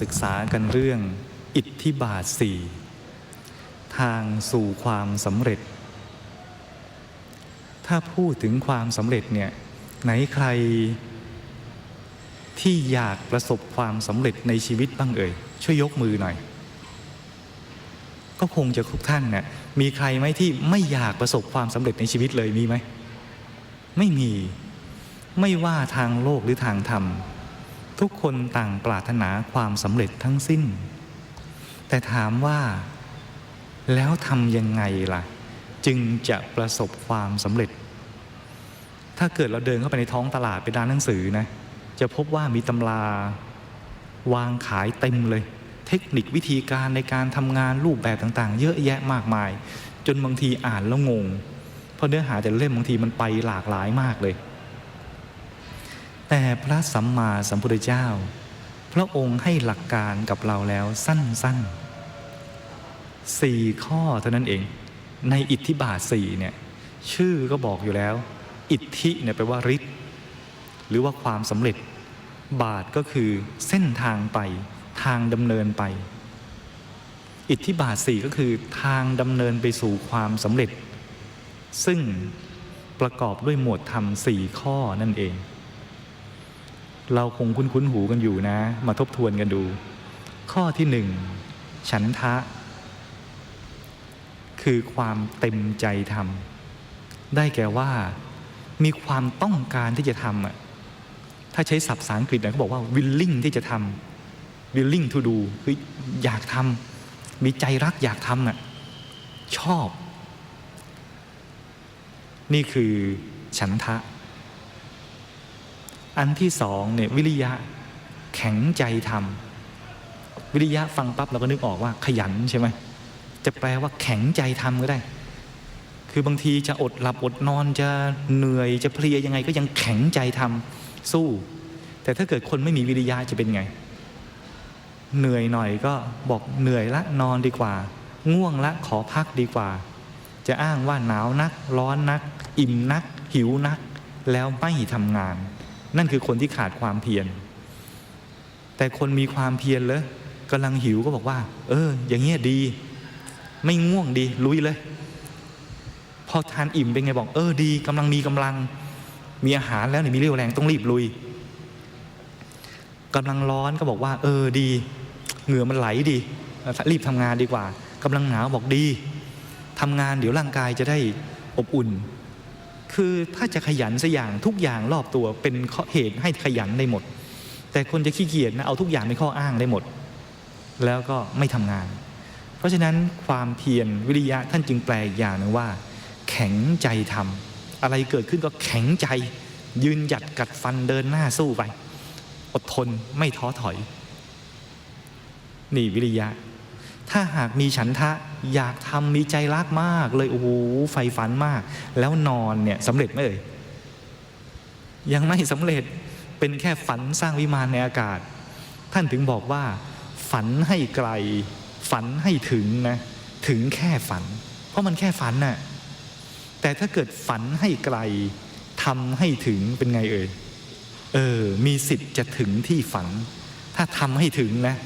ศึกษากันเรื่องอิทธิบาทสี่ทางสู่ความสำเร็จ ถ้าพูดถึงความสำเร็จเนี่ยไหนใครที่อยากประสบความสำเร็จในชีวิตบ้างเอ่ยช่วยยกมือหน่อย ก็คงจะทุกท่านเนี่ยมีใครไหมที่ไม่อยากประสบความสำเร็จในชีวิตเลยมีไหม ไม่มี ไม่ว่าทางโลกหรือทางธรรม ทุกคนต่างปรารถนาความสำเร็จทั้งสิ้น แต่ถามว่าแล้วทำยังไงล่ะ จึงจะประสบความสำเร็จ ถ้าเกิดเราเดินเข้าไปในท้องตลาดไปร้านหนังสือนะ จะพบว่ามีตำราวางขายเต็มเลย เทคนิควิธีการในการทำงานรูปแบบต่างๆ เยอะแยะมากมาย จนบางทีอ่านแล้วงง เพราะเนื้อหาแต่ละเล่มบางทีมันไปหลากหลายมากเลย แต่พระสัมมาสัมพุทธเจ้า พระองค์ให้หลักการกับเราแล้วสั้นๆสี่ข้อเท่านั้นเอง ในอิทธิบาทสี่เนี่ยชื่อก็บอกอยู่แล้ว อิทธิเนี่ยแปลว่าฤทธิ์หรือว่าความสำเร็จ บาทก็คือเส้นทางไป ทางดำเนินไป อิทธิบาทสี่ก็คือทางดำเนินไปสู่ความสำเร็จ ซึ่งประกอบด้วยหมวดธรรมสี่ข้อนั่นเอง เราคงคุ้นๆหูกันอยู่นะ มาทบทวนกันดู ข้อที่หนึ่งฉันทะ คือความเต็มใจทำได้แก่ว่า มีความต้องการที่จะทำอะถ้าใช้ศัพท์ภาษาอังกฤษนี่ยเขาบอกว่า willing ที่จะทำ willing to do คืออยากทำมีใจรักอยากทำอะชอบ นี่คือฉันทะ อันที่สองเนี่ยวิริยะแข็งใจทำวิริยะฟังปั๊บเราก็นึกออกว่าขยันใช่ไหมจะแปลว่าแข็งใจทำก็ได้ คือบางทีจะอดหลับอดนอนจะเหนื่อยจะเพลียยังไงก็ยังแข็งใจทำสู้ แต่ถ้าเกิดคนไม่มีวิริยะจะเป็นไง เหนื่อยหน่อยก็บอกเหนื่อยละนอนดีกว่า ง่วงละขอพักดีกว่า จะอ้างว่าหนาวนัก ร้อนนัก อิ่มนัก หิวนัก แล้วไม่ทำงาน นั่นคือคนที่ขาดความเพียร แต่คนมีความเพียรเลยกำลังหิวก็บอกว่า เออ อย่างเงี้ยดี ไม่ง่วงดี ลุยเลย พอทานอิ่มเป็นไงบอก เออดีกำลังมีกำลัง มีอาหารแล้วเนี่ยมีเรี่ยวแรงต้องรีบลุยกำลังร้อนก็บอกว่า เออดี เหงื่อมันไหลดี รีบทำงานดีกว่ากำลังหนาวบอกดีทำงานเดี๋ยวร่างกายจะได้อบอุ่น คือถ้าจะขยันสักอย่างทุกอย่างรอบตัวเป็นเหตุให้ขยันได้หมด แต่คนจะขี้เกียจนะเอาทุกอย่างเป็นข้ออ้างได้หมด แล้วก็ไม่ทำงาน เพราะฉะนั้นความเพียรวิริยะท่านจึงแปลอีกอย่างนึงว่า แข็งใจทำอะไรเกิดขึ้นก็แข็งใจ ยืนหยัดกัดฟันเดินหน้าสู้ไป อดทนไม่ท้อถอย นี่วิริยะ ถ้าหากมีฉันทะอยากทำมีใจรักมาก เลยโอ้โหไฟฝันมาก แล้วนอนเนี่ยสำเร็จไหมเอ่ยยังไม่สำเร็จเป็นแค่ฝันสร้างวิมานในอากาศ ท่านถึงบอกว่า ฝันให้ไกล ฝันให้ถึงนะถึงแค่ฝัน เพราะมันแค่ฝันน่ะแต่ถ้าเกิดฝันให้ไกลทำให้ถึงเป็นไงเอ่ยเออ มีสิทธิ์จะถึงที่ฝัน ถ้าทำให้ถึงนะ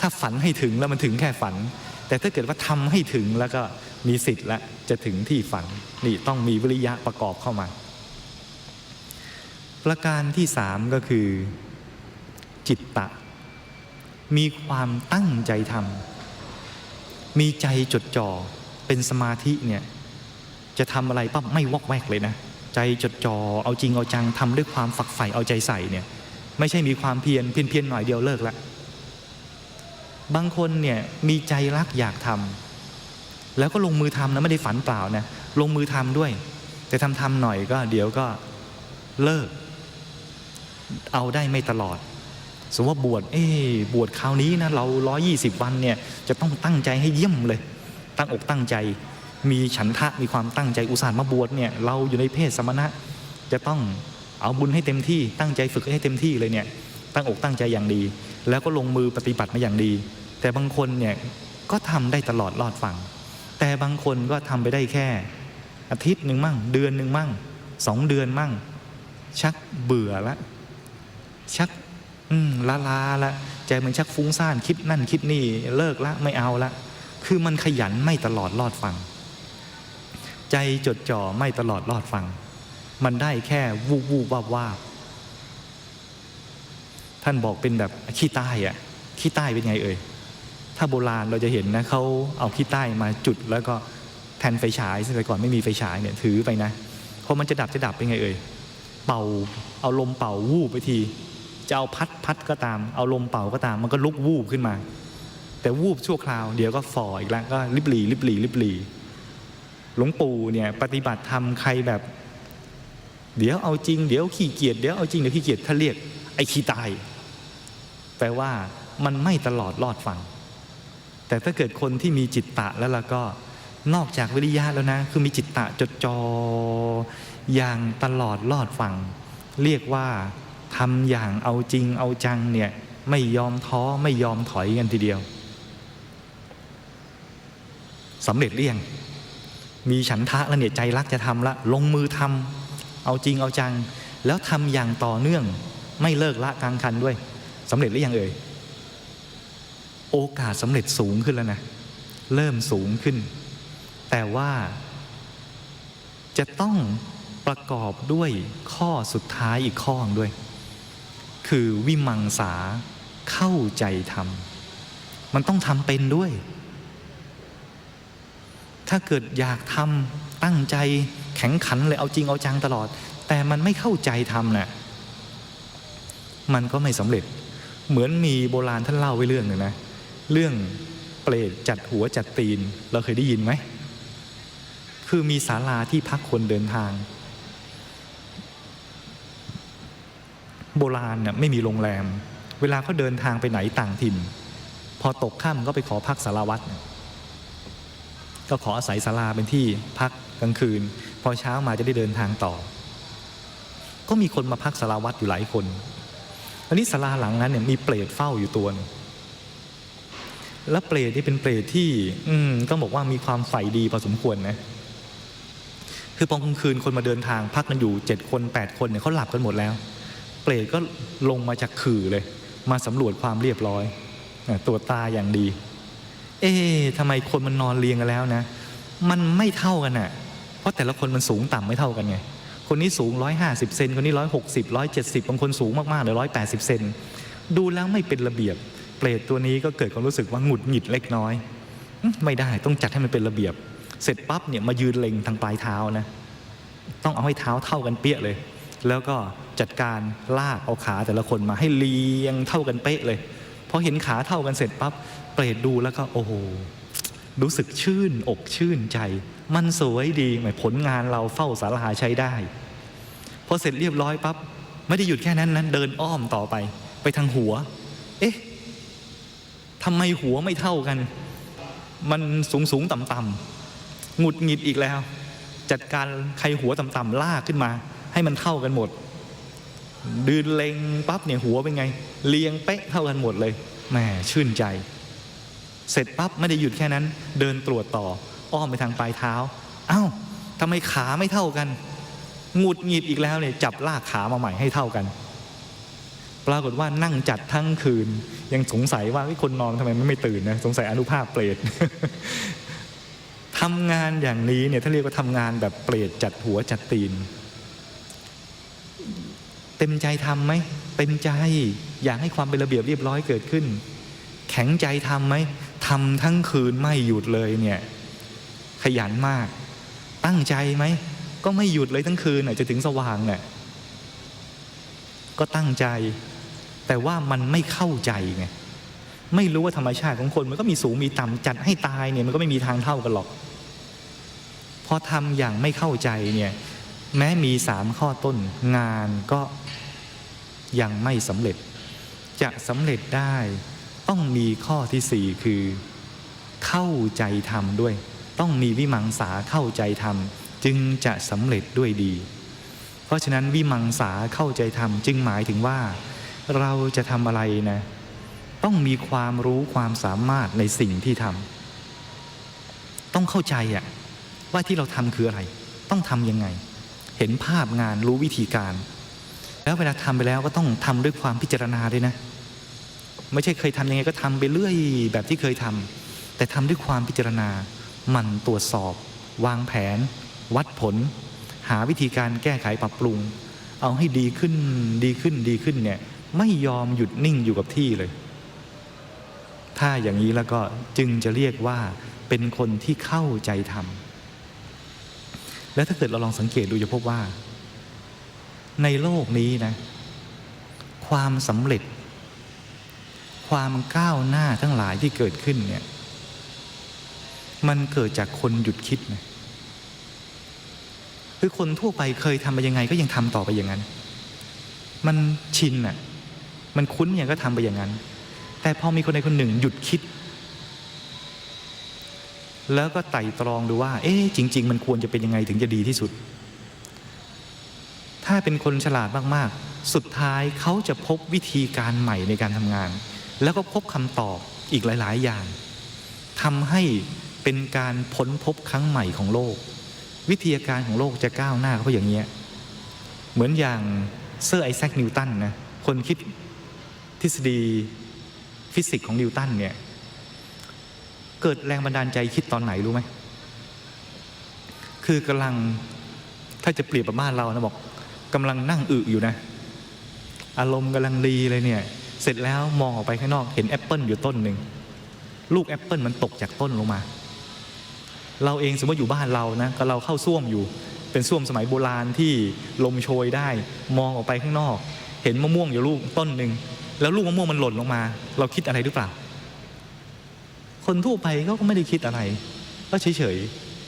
ถ้าฝันให้ถึงแล้วมันถึงแค่ฝัน แต่ถ้าเกิดว่าทำให้ถึงแล้วก็มีสิทธิ์แล้วจะถึงที่ฝันนี่ต้องมีวิริยะประกอบเข้ามา ประการที่สามก็คือจิตตะ มีความตั้งใจทำมีใจจดจ่อเป็นสมาธิเนี่ยจะทำอะไรปั๊บไม่วอกแวกเลยนะใจจดจ่อเอาจริงเอาจังทำด้วยความฝักใฝ่เอาใจใส่เนี่ย ไม่ใช่มีความเพียรเพียรเพียรหน่อยเดียวเลิกละ บางคนเนี่ยมีใจรักอยากทำแล้วก็ลงมือทำนะไม่ได้ฝันเปล่านะลงมือทำด้วย แต่ทำทำหน่อยก็เดี๋ยวก็เลิก เอาได้ไม่ตลอด สมมติว่าบวชเอ๊บวชคราวนี้นะเราร้อยี่สิบวันเนี่ยจะต้องตั้งใจให้เยี่ยมเลย ตั้งอกตั้งใจ มีฉันทะมีความตั้งใจอุตส่าห์มาบวชเนี่ยเราอยู่ในเพศสมณะ จะต้องเอาบุญให้เต็มที่ตั้งใจฝึกให้เต็มที่เลยเนี่ยตั้งอกตั้งใจอย่างดี แล้วก็ลงมือปฏิบัติมาอย่างดี แต่บางคนเนี่ยก็ทำได้ตลอดรอดฟัง แต่บางคนก็ทำไปได้แค่ อาทิตย์หนึ่งมั่ง เดือนหนึ่งมั่งสองเดือนมั่ง ชักเบื่อละ ชักอืมละลาละใจมันชักฟุ้งซ่านคิดนั่นคิดนี่เลิกละไม่เอาละ คือมันขยันไม่ตลอดรอดฟัง ใจจดจ่อไม่ตลอดรอดฟัง มันได้แค่วูบวูบวาบวาบท่านบอกเป็นแบบขี้ใต้อะขี้ใต้เป็นไงเอ่ย ถ้าโบราณเราจะเห็นนะเขาเอาขี้ใต้มาจุด แล้วก็แทนไฟฉายสมัยก่อนไม่มีไฟฉายเนี่ยถือไปนะพอมันจะดับจะดับเป็นไงเอ่ยเป่าเอาลมเป่าวูบไปที จะเอาพัดพัดก็ตาม เอาลมเป่าก็ตาม มันก็ลุกวูบขึ้นมา แต่วูบชั่วคราว เดี๋ยวก็ฝ่ออีกแล้วก็ริบหลีริบหลีริบหลีหลวงปู่เนี่ยปฏิบัติธรรมใครแบบ เดี๋ยวเอาจริงเดี๋ยวขี้เกียจเดี๋ยวเอาจริงเดี๋ยวขี้เกียจถ้าเรียกไอ้ขี้ตายแปลว่ามันไม่ตลอดรอดฟัง แต่ถ้าเกิดคนที่มีจิตตะแล้วล่ะก็นอกจากวิริยะแล้วนะ คือมีจิตตะจดจออย่างตลอดรอดฟัง เรียกว่าทำอย่างเอาจริงเอาจังเนี่ยไม่ยอมท้อไม่ยอมถอยกันทีเดียวสำเร็จเรียง มีฉันทะแล้วเนี่ยใจรักจะทำละ ลงมือทำเอาจริงเอาจัง แล้วทำอย่างต่อเนื่อง ไม่เลิกละกลางคันด้วยสำเร็จหรือยังเอ่ย โอกาสสำเร็จสูงขึ้นแล้วนะ เริ่มสูงขึ้น แต่ว่าจะต้องประกอบด้วยข้อสุดท้ายอีกข้อหนึ่งด้วย คือวิมังสาเข้าใจทำมันต้องทำเป็นด้วย ถ้าเกิดอยากทำตั้งใจแข็งขันเลยเอาจริงเอาจังตลอด แต่มันไม่เข้าใจทำน่ะมันก็ไม่สำเร็จ เหมือนมีโบราณท่านเล่าไว้เรื่องหนึ่งนะ เรื่องเปรตจัดหัวจัดตีน เราเคยได้ยินไหม คือมีศาลาที่พักคนเดินทาง โบราณเนี่ยไม่มีโรงแรม เวลาเขาเดินทางไปไหนต่างถิ่น พอตกค่ำก็ไปขอพักสารวัตรก็ขออาศัยศาลาเป็นที่พักกลางคืน พอเช้ามาจะได้เดินทางต่อ ก็มีคนมาพักสารวัตรอยู่หลายคนอันนี้ศาลาหลังนั้นเนี่ยมีเปรตเฝ้าอยู่ตัวนึง แล้วเปรตที่เป็นเปรตที่ อืต้องบอกว่ามีความใฝ่ดีพอสมควรนะคือตอนกลางคืนคนมาเดินทางพักกันอยู่เจ็ดคนแปดคนเนี่ยเขาหลับกันหมดแล้ว เปรตก็ลงมาจากขื่อเลย มาสำรวจความเรียบร้อยตรวจตาอย่างดี เอ๊ะทำไมคนมันนอนเรียงกันแล้วนะ มันไม่เท่ากันอะ เพราะแต่ละคนมันสูงต่ำไม่เท่ากันไงคนนี้สูง 150 เซนคนนี้ 160 170 บางคนสูงมากๆเลย180 เซนดูแล้วไม่เป็นระเบียบ เปรตตัวนี้ก็เกิดความรู้สึกว่าหงุดหงิดเล็กน้อย ไม่ได้ต้องจัดให้มันเป็นระเบียบ เสร็จปั๊บเนี่ยมายืนเล็งทางปลายเท้านะ ต้องเอาให้เท้าเท่ากันเปี้ยเลย แล้วก็จัดการลากเอาขาแต่ละคนมาให้เรียงเท่ากันเป๊ะเลยพอเห็นขาเท่ากันเสร็จปั๊บเปรตดูแล้วก็โอ้โหรู้สึกชื่นอกชื่นใจ มันสวยดีหมายผลงานเราเฝ้าสาราใช้ได้พอเสร็จเรียบร้อยปั๊บไม่ได้หยุดแค่นั้นนั้นเดินอ้อมต่อไป ไปทางหัว เอ๊ะ ทำไมหัวไม่เท่ากัน มันสูงสูงต่ำต่ำหงุดหงิดอีกแล้ว จัดการใครหัวต่ำๆลากขึ้นมา ให้มันเท่ากันหมดดืนเลงปั๊บเนี่ยหัวเป็นไง เรียงเป๊ะเท่ากันหมดเลยแหมชื่นใจ เสร็จปั๊บไม่ได้หยุดแค่นั้น เดินตรวจต่อ อ้อมไปทางปลายเท้าเอ้าทำไมขาไม่เท่ากันหงุดหงิดอีกแล้วเนี่ยจับลากขามาใหม่ให้เท่ากัน ปรากฏว่านั่งจัดทั้งคืน ยังสงสัยว่าคนนอนทำไมไม่ตื่นนะสงสัยอนุภาพเปรตทำงานอย่างนี้เนี่ยถ้าเรียกว่าทำงานแบบเปรตจัดหัวจัดตีน เต็มใจทำไหมเต็มใจอยากให้ความเป็นระเบียบเรียบร้อยเกิดขึ้น แข็งใจทำไหมทำทั้งคืนไม่หยุดเลยเนี่ยขยันมาก ตั้งใจไหมก็ไม่หยุดเลยทั้งคืนน่ะจะถึงสว่างเนี่ยก็ตั้งใจ แต่ว่ามันไม่เข้าใจไงไม่รู้ว่าธรรมชาติของคนมันก็มีสูงมีต่ำจัดให้ตายเนี่ยมันก็ไม่มีทางเท่ากันหรอกพอทำอย่างไม่เข้าใจเนี่ยแม้มีสามข้อต้นงานก็ยังไม่สำเร็จ จะสำเร็จได้ ต้องมีข้อที่สี่คือ เข้าใจทำด้วย ต้องมีวิมังสาเข้าใจทำจึงจะสำเร็จด้วยดี เพราะฉะนั้นวิมังสาเข้าใจทำจึงหมายถึงว่า เราจะทำอะไรนะ ต้องมีความรู้ความสามารถในสิ่งที่ทำต้องเข้าใจอะว่าที่เราทำคืออะไร ต้องทำยังไง เห็นภาพงานรู้วิธีการ แล้วเวลาทำไปแล้วก็ต้องทำด้วยความพิจารณาด้วยนะ ไม่ใช่เคยทำยังไงก็ทำไปเรื่อยแบบที่เคยทำแต่ทำด้วยความพิจารณาหมั่นตรวจสอบ วางแผน วัดผล หาวิธีการแก้ไขปรับปรุง เอาให้ดีขึ้นดีขึ้นดีขึ้นเนี่ย ไม่ยอมหยุดนิ่งอยู่กับที่เลย ถ้าอย่างนี้แล้วก็จึงจะเรียกว่าเป็นคนที่เข้าใจทำและถ้าเกิดเราลองสังเกตดูจะพบว่า ในโลกนี้นะ ความสำเร็จ ความก้าวหน้าทั้งหลายที่เกิดขึ้นเนี่ย มันเกิดจากคนหยุดคิดนะคือคนทั่วไปเคยทำไปยังไงก็ยังทำต่อไปอย่างนั้น มันชินอะ มันคุ้นอย่างก็ทำไปอย่างนั้น แต่พอมีคนใดคนหนึ่งหยุดคิด แล้วก็ไต่ตรองดูว่า เอ๊ะจริง ๆ มันควรจะเป็นยังไงถึงจะดีที่สุด ถ้าเป็นคนฉลาดมากๆ สุดท้ายเขาจะพบวิธีการใหม่ในการทำงาน แล้วก็พบคำตอบอีกหลาย ๆ อย่างทำให้เป็นการพ้นพบครั้งใหม่ของโลก วิทยาการของโลกจะก้าวหน้าเพราะอย่างเงี้ยเหมือนอย่างเซอร์ไอแซคนิวตันนะคนคิด ทฤษฎีฟิสิกส์ของนิวตันเนี่ย เกิดแรงบันดาลใจคิดตอนไหนรู้ไหม คือกำลังถ้าจะเปรียบกับบ้านเรานะบอกกำลังนั่งอึอยู่นะ อารมณ์กำลังดีเลยเนี่ย เสร็จแล้วมองออกไปข้างนอกเห็นแอปเปิลอยู่ต้นหนึ่ง ลูกแอปเปิลมันตกจากต้นลงมา เราเองสมมติอยู่บ้านเรานะก็เราเข้าส้วมอยู่ เป็นส้วมสมัยโบราณที่ลมโชยได้ มองออกไปข้างนอก เห็นมะม่วงอยู่ลูกต้นหนึ่ง แล้วลูกมะม่วงมันหล่นลงมา เราคิดอะไรหรือเปล่า คนทั่วไปเขาก็ไม่ได้คิดอะไร ก็เฉย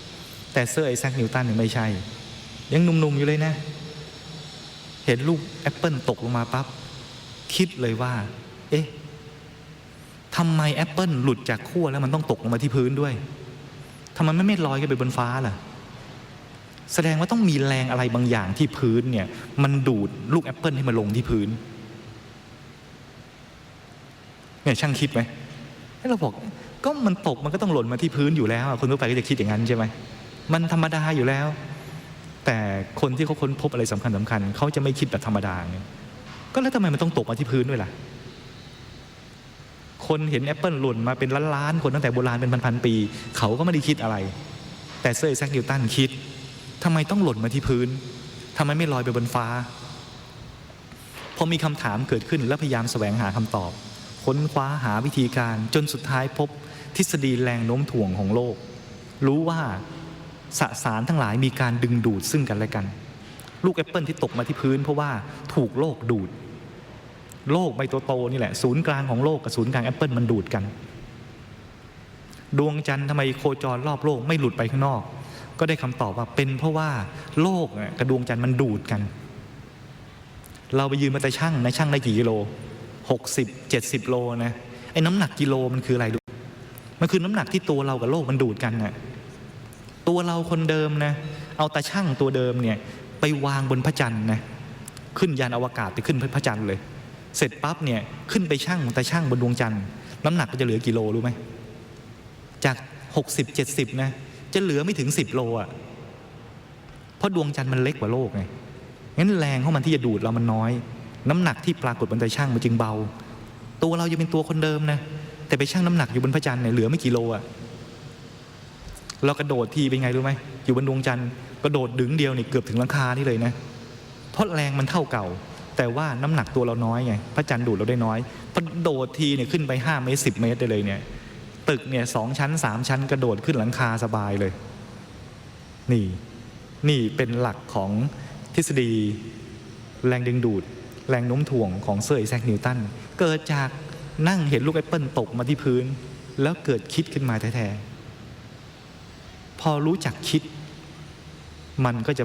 ๆ แต่เซอร์ไอแซคนิวตันเนี่ยไม่ใช่ ยังหนุ่มๆอยู่เลยนะ เห็นลูกแอปเปิลตกลงมาปั๊บคิดเลยว่า เอ๊ะทำไมแอปเปิลหลุดจากขั้วแล้วมันต้องตกลงมาที่พื้นด้วยทำไมไม่ไม่ลอยขึ้นไปบนฟ้าล่ะ แสดงว่าต้องมีแรงอะไรบางอย่างที่พื้นเนี่ย มันดูดลูกแอปเปิลให้มาลงที่พื้น เนี่ยช่างคิดไหมเราบอกก็มันตกมันก็ต้องหล่นมาที่พื้นอยู่แล้วคนทั่วไปก็จะคิดอย่างนั้นใช่ไหมมันธรรมดาอยู่แล้ว แต่คนที่เขาค้นพบอะไรสำคัญสำคัญเขาจะไม่คิดแบบธรรมดาไงก็แล้วทำไมมันต้องตกมาที่พื้นด้วยล่ะคนเห็นแอปเปิลหล่นมาเป็นล้านๆคนตั้งแต่โบราณเป็นพันๆปี เขาก็ไม่ได้คิดอะไร แต่เซอร์ไอแซคนิวตันคิดทำไมต้องหล่นมาที่พื้นทำไมไม่ลอยไปบนฟ้าพอมีคำถามเกิดขึ้นแล้วพยายามแสวงหาคำตอบ ค้นคว้าหาวิธีการ จนสุดท้ายพบทฤษฎีแรงโน้มถ่วงของโลก รู้ว่าสสารทั้งหลายมีการดึงดูดซึ่งกันและกัน ลูกแอปเปิลที่ตกมาที่พื้น เพราะว่าถูกโลกดูด โลกใบโตๆนี่แหละ ศูนย์กลางของโลกกับศูนย์กลางแอปเปิลมันดูดกัน ดวงจันทร์ทำไมโคจรรอบโลกไม่หลุดไปข้างนอก ก็ได้คำตอบว่าเป็นเพราะว่าโลกกับดวงจันทร์มันดูดกัน เราไปยืนมาแต่ช่างนะช่างได้กี่กิโล หกสิบเจ็ดสิบโลนะไอ้น้ำหนักกิโลมันคืออะไรดูมันคือน้ำหนักที่ตัวเรากับโลกมันดูดกันนะ่ะตัวเราคนเดิมนะเอาตาช่างตัวเดิมเนี่ยไปวางบนพระจันทร์นะขึ้นยานอวกาศไปขึ้นพระจันทร์เลย เสร็จปั๊บเนี่ยขึ้นไปช่างตาช่างบนดวงจันทร์น้ำหนักก็จะเหลือกิโลรู้ไหมจากหกสิบเจ็ดสิบนะจะเหลือไม่ถึงสิบโลอะ่ะเพราะดวงจันทร์มันเล็กกว่าโลกไงงั้นแรงของมันที่จะดูดเรามันน้อย น้ำหนักที่ปรากฏบนตาช่างมันจึงเบา ตัวเรายังเป็นตัวคนเดิมนะ แต่ไปชั่งน้ำหนักอยู่บนพระจันทร์เนี่ยเหลือไม่กี่โลอะเรากระโดดทีเป็นไงรู้ไหมอยู่บนดวงจันทร์กระโดดดึงเดียวเนี่ยเกือบถึงหลังคานี่เลยนะเพราะแรงมันเท่าเก่า แต่ว่าน้ำหนักตัวเราน้อยไงพระจันทร์ดูดเราได้น้อยพอโดดทีเนี่ยขึ้นไป5เมตร10 เมตรได้เลยเนี่ย ตึกเนี่ยสองชั้นสามชั้น กระโดดขึ้นหลังคาสบายเลย นี่นี่เป็นหลักของทฤษฎีแรงดึงดูด แรงโน้มถ่วงของเซอร์ไอแซคนิวตันเกิดจากนั่งเห็นลูกแอปเปิลตกมาที่พื้น แล้วเกิดคิดขึ้นมาแท้ๆพอรู้จักคิด มันก็จะ